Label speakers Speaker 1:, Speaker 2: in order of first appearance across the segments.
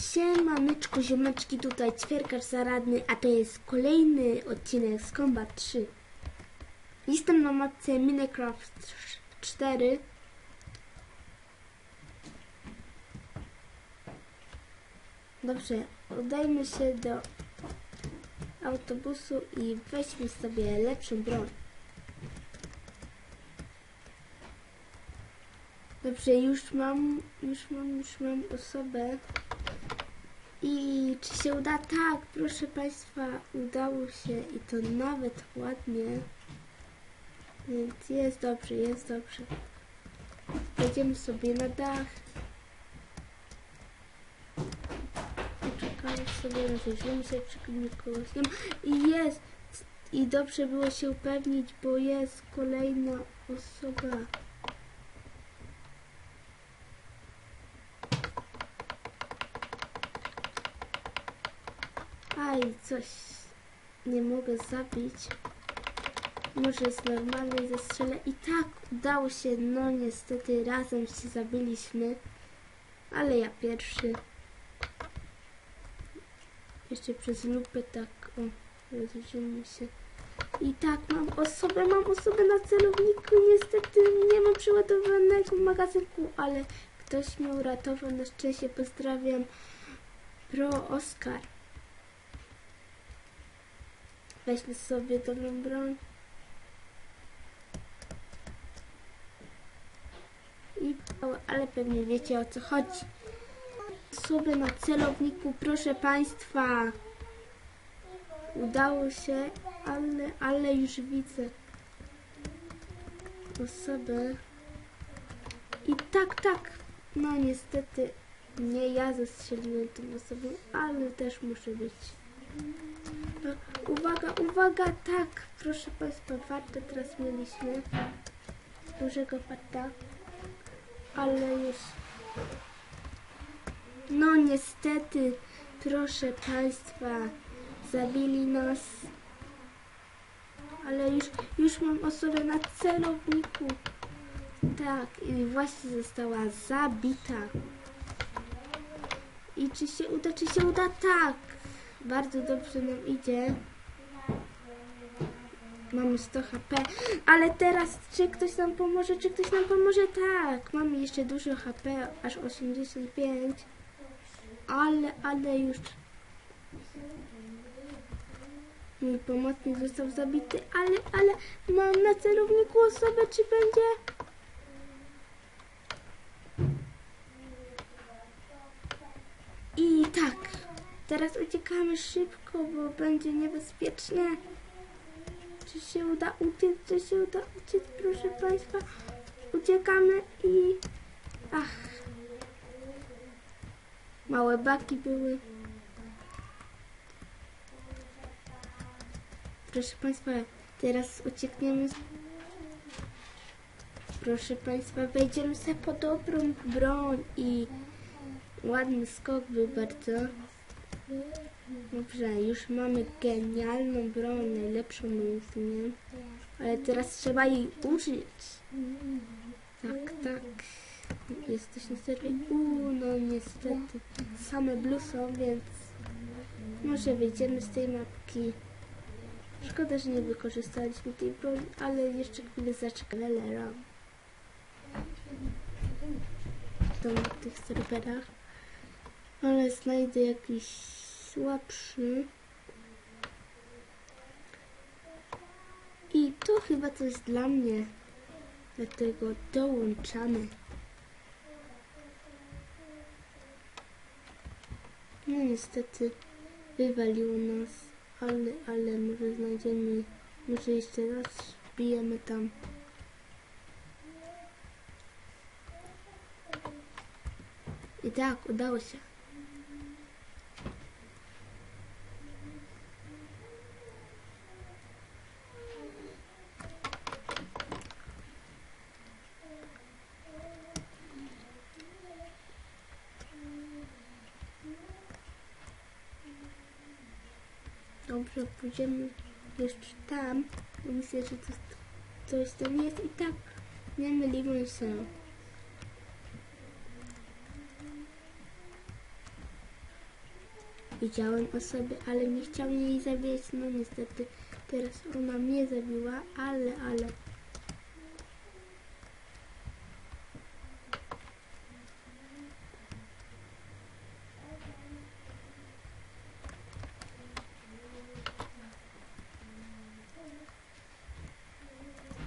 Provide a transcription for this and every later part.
Speaker 1: Siemaneczko, ziomeczki, tutaj ćwierkarz zaradny, a to jest kolejny odcinek z Combat 3. Jestem na mapce Minecraft 4. Dobrze, udajmy się do autobusu i weźmy sobie lepszą broń. Dobrze, już mam, już mam, już mam osobę. I czy się uda? Tak, proszę Państwa, udało się i to nawet ładnie. Więc jest dobrze, jest dobrze. Wejdziemy sobie na dach. Poczekamy sobie, rozejrzymy się, czy nikogo nie ma. I jest! I dobrze było się upewnić, bo jest kolejna osoba. Aj, coś nie mogę zabić. Może z normalnej zestrzelę. I tak udało się. No niestety razem się zabiliśmy. Ale ja pierwszy. Jeszcze przez lupę tak o, rozejrzymy się. I tak mam osobę, mam osobę na celowniku. Niestety nie mam przeładowanego magazynku, ale ktoś mnie uratował. Na szczęście pozdrawiam. Pro Oskar. Weźmy sobie dobrą broń. I, ale pewnie wiecie o co chodzi. Sobie na celowniku, proszę Państwa. Udało się, ale, ale już widzę osobę. I tak, tak. No niestety nie ja zastrzeliłem tą osobę, ale też muszę być. No, uwaga, uwaga, tak, proszę Państwa, farta teraz mieliśmy, dużego farta, ale już, no niestety, proszę Państwa, zabili nas, ale już, już mam osobę na celowniku, tak, i właśnie została zabita. I czy się uda, czy się uda? Tak! Bardzo dobrze nam idzie. Mamy 100 HP. Ale teraz, czy ktoś nam pomoże? Czy ktoś nam pomoże? Tak. Mamy jeszcze dużo HP, aż 85. Ale, ale już... Mój pomocnik został zabity, ale, ale mam na celowniku osobę, czy będzie? I tak. Teraz uciekamy szybko, bo będzie niebezpiecznie. Czy się uda uciec? Czy się uda uciec? Proszę Państwa. Uciekamy i... Ach. Małe baki były. Proszę Państwa, teraz uciekniemy. Proszę Państwa, wejdziemy sobie po dobrą broń i ładny skok był bardzo. Dobrze, już mamy genialną broń, najlepszą moim zdaniem. Ale teraz trzeba jej użyć. Tak, tak. Jesteś na serwie. Uuu, no niestety. Same blue są, więc może wyjdziemy z tej mapki. Szkoda, że nie wykorzystaliśmy tej broni, ale jeszcze chwilę zaczekamy. Lelera. To na tych serwerach. Ale znajdę jakiś słabszy. I to chyba coś dla mnie. Dlatego dołączamy. No niestety wywaliło nas, ale, ale może znajdziemy, może jeszcze raz wbijemy tam. I tak, udało się. Dobrze, pójdziemy jeszcze tam. Myślę, że to, coś tam jest i tak nie mylimy się. Widziałem osobę, ale nie chciałem jej zabijać. No niestety, teraz ona mnie zabiła, ale, ale.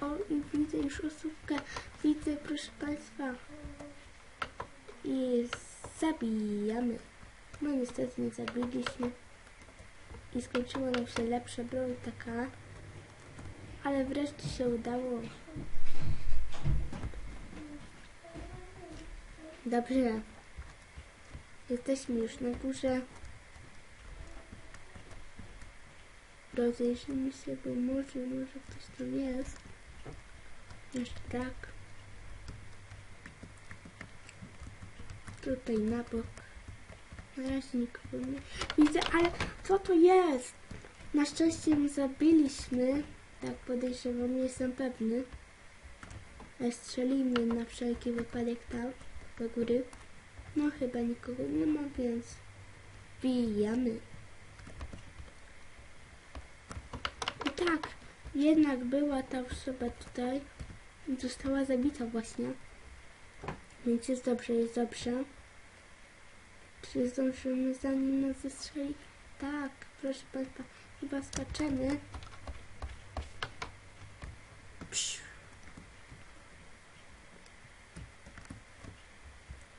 Speaker 1: O, i widzę już osóbkę. Widzę, proszę Państwa. I zabijamy. No niestety nie zabiliśmy. I skończyła nam się lepsza broń taka. Ale wreszcie się udało. Dobrze. Jesteśmy już na górze. Rozejrzyjmy się, bo może, może ktoś tam jest. Jeszcze tak. Tutaj na bok. Nie widzę, ale co to jest? Na szczęście nie zabiliśmy. Tak podejrzewam, nie jestem pewny. Ale strzelimy na wszelki wypadek tam, do góry. No chyba nikogo nie ma, więc wbijamy. I tak, jednak była ta osoba tutaj. Została zabita właśnie. Więc jest dobrze, jest dobrze. Czy zdążymy zanim nas zestrzeli? Tak, proszę Państwa, chyba skaczemy. Psz.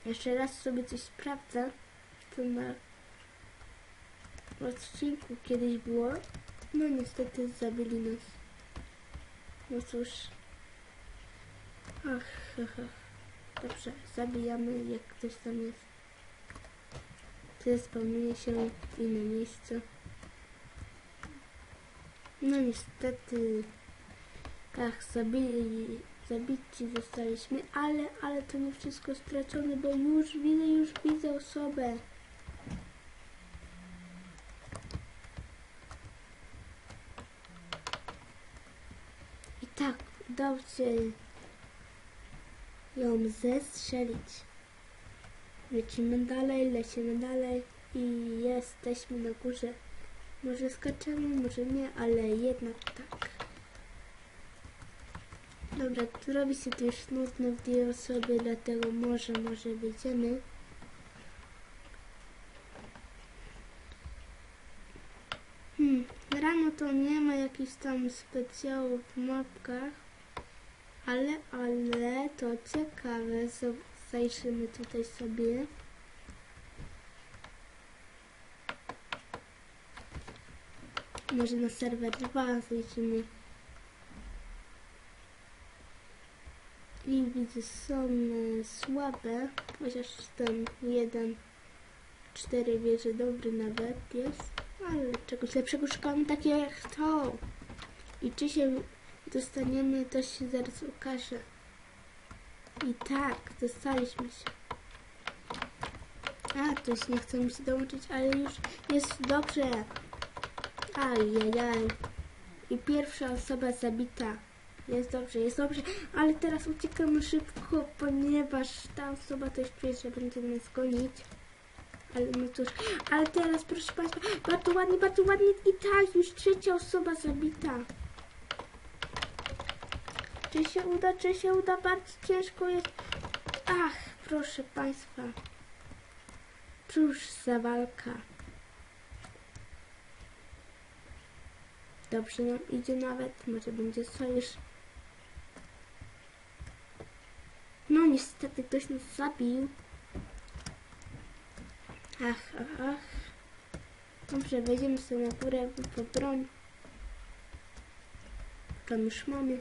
Speaker 1: Jeszcze raz sobie coś sprawdzę, co na odcinku kiedyś było. No niestety zabili nas. No cóż. Ach, ach. Dobrze, zabijamy jak ktoś tam jest. Spełnienie się w inne miejsce. No niestety. Ach, zabili, zabici zostaliśmy, ale, ale to nie wszystko stracone, bo już widzę, już widzę osobę. I tak, się ją zestrzelić. Lecimy dalej, lecimy dalej i jesteśmy na górze. Może skaczemy, może nie, ale jednak tak. Dobra, tu robi się to już nudno w dwie osoby, dlatego może, może wyjdziemy. Hmm, rano to nie ma jakichś tam specjałów w mapkach, ale, ale to ciekawe, zajrzymy tutaj sobie. Może na serwer 2 zajrzymy. I widzę, są e, słabe, chociaż ten jeden, cztery wieże dobry nawet jest, ale czegoś lepszego szukamy, takie jak to. I czy się dostaniemy, to się zaraz ukaże. I tak, dostaliśmy się. A, ktoś nie chce mi się dołączyć, ale już jest dobrze. Ajajaj. I pierwsza osoba zabita. Jest dobrze, jest dobrze, ale teraz uciekamy szybko, ponieważ ta osoba też czuje, że będzie nas gonić. Ale no cóż, ale teraz proszę Państwa, bardzo ładnie, bardzo ładnie i tak, już trzecia osoba zabita. Czy się uda, czy się uda, bardzo ciężko jest. Ach, proszę Państwa. Cóż za walka. Dobrze nam idzie nawet, może będzie sojusz. No niestety ktoś nas zabił. Ach, ach, ach. Dobrze, wejdziemy sobie na górę po broń. Tam już mamy.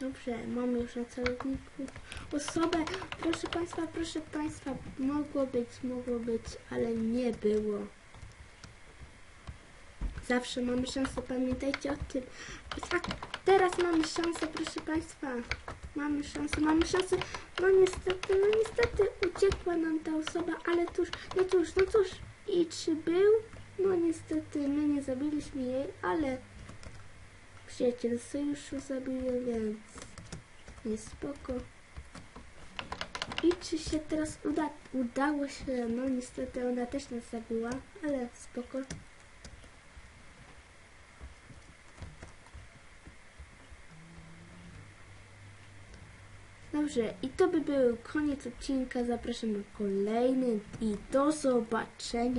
Speaker 1: Dobrze, mamy już na celowniku osobę. Proszę Państwa, proszę Państwa, mogło być, mogło być, ale nie było. Zawsze mamy szansę, pamiętajcie o tym. A teraz mamy szansę, proszę Państwa. Mamy szansę, mamy szansę. No niestety, no niestety uciekła nam ta osoba, ale cóż, no cóż, no cóż. I czy był? No niestety, my nie zabiliśmy jej, ale przyjaciel sojuszu zabił, więc jest spoko. i czy się teraz uda, udało się? No niestety ona też nas zabiła, ale spoko. Dobrze, i to by był koniec odcinka. Zapraszam na kolejny i do zobaczenia.